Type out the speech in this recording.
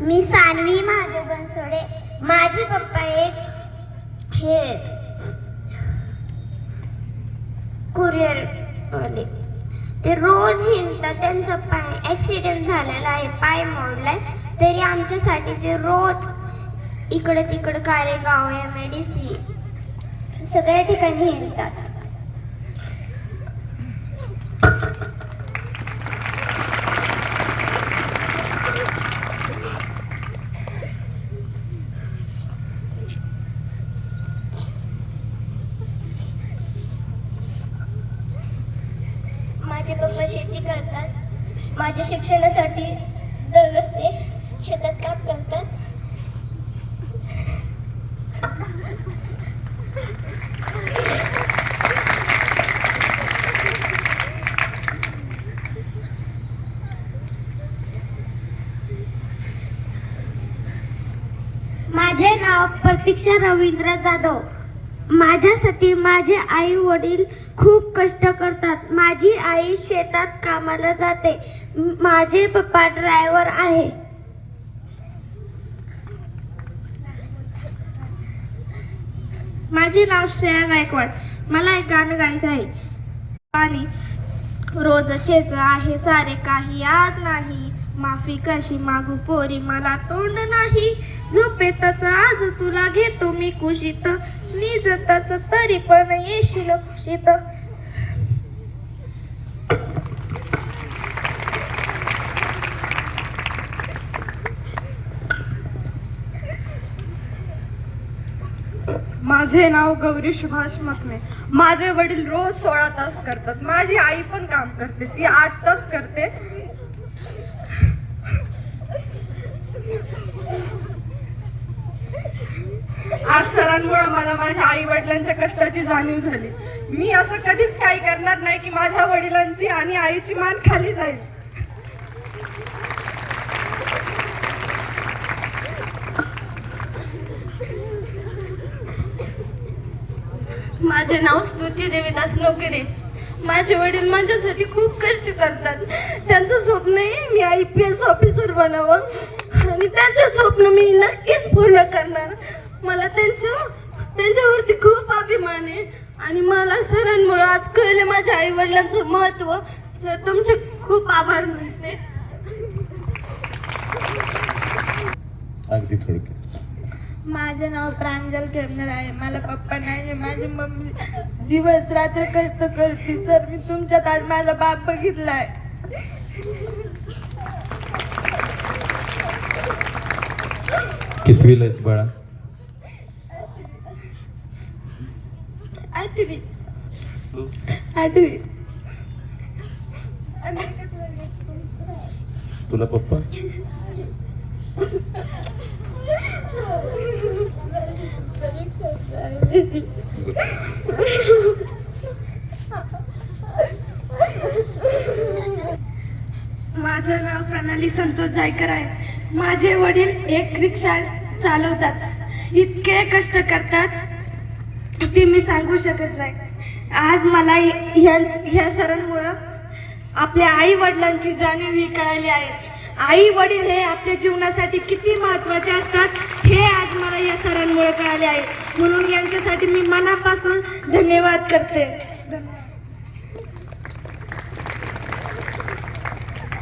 मी सानवी महादेव बनसोडे. माझे पप्पा एक हे कुरिअरवाले ते रोज हिंडतात त्यांचा पाय ॲक्सिडेंट झालेला आहे पाय मोडलाय. तरी आमच्यासाठी ते रोज इकडे तिकडे Karegaon M A D C सगळ्या ठिकाणी हिंडतात. माझे पप्पा शेती करतात. माझ्या शिक्षणासाठी दररोज ते शेतात काम करतात. माझे नाव प्रतीक्षा रवींद्र जाधव. माझ्यासाठी माझे आई वडील खूप कष्ट करतात. माझी आई शेतात कामाला जाते. माझे पप्पा ड्रायव्हर आहे. माझे नाव श्रेया गायकवाड. मला एक गाणं गायचं आहे. आणि रोजचेच आहे सारे काही आज नाही. माफी कशी मागू पोरी मला तोंड नाही. झोपेतच आज तुला घेतो मी कुशीत निजताच तरी पण येशील खुशीत. माझे नाव गौरी सुभाष मकने. माझे वडील रोज सोळा तास करतात. माझी आई पण काम करते. ती आठ तास करते. आज सरांमुळे मला माझ्या आई वडिलांच्या कष्टाची जाणीव झाली. मी असं कधीच काही करणार नाही की माझ्या वडिलांची आणि आईची मान खाली जाईल. माझे नाव स्तुती देवीदास नोकरे. माझे वडील माझ्यासाठी खूप कष्ट करतात. त्यांचं स्वप्न आहे मी आय पी एस ऑफिसर बनावं आणि त्यांचं स्वप्न मी नक्कीच पूर्ण करणार. मला त्यांच्या त्यांच्यावरती खूप अभिमान आहे. आणि मला सरांमुळे आज कळले माझ्या आई वडिलांचं महत्त्व. सर तुमचे खूप आभार मानते. अगदी थोडक्यात. माझं नाव प्रांजल खेमनर आहे. मला पप्पा नाही माझी मम्मी दिवस रात्र कष्ट करते. तर मी तुमच्यात आज माझा बाप बघितलाय कितवीला आहेस बाळा? आठवी. आठवी. तुला पप्पा? माझं नाव प्रणाली संतोष जायकर आहे. माझे वडील एक रिक्षा चालवतात. इतके कष्ट करतात. ते मी सांगू शकत नाही. आज मला ह्या सरांमुळं आपल्या आई वडिलांची जाणीव ही कळाली आहे. आई वडील हे आपल्या जीवनासाठी किती महत्त्वाचे असतात हे आज मला या सरांमुळे कळाले आहे. म्हणून यांच्यासाठी मी मनापासून धन्यवाद करते.